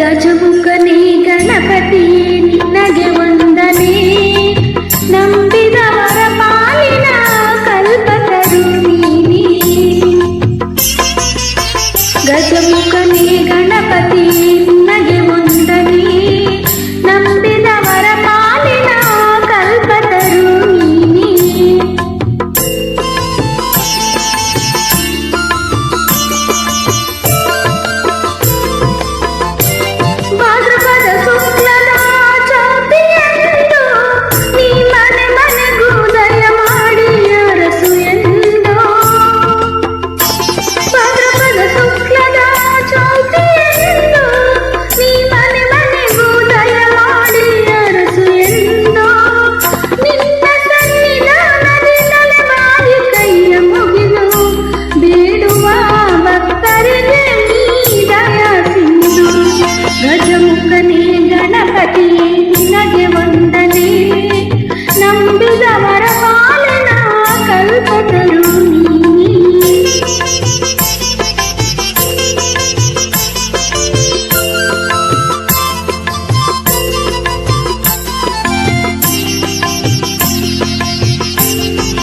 ಗಜಮುಖನೇ ಗಣಪತಿ ನಿನ್ನಗೆ ಒಂದನೇ ನಂಬಿದವರ ಪಾಲಿನ ಕಲ್ಪತರು ನೀನಿ ಗಜಮುಖನೇ ಗಣಪತಿ गणे गणपति